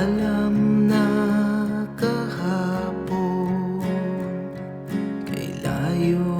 Alam na kahapon Kay layo.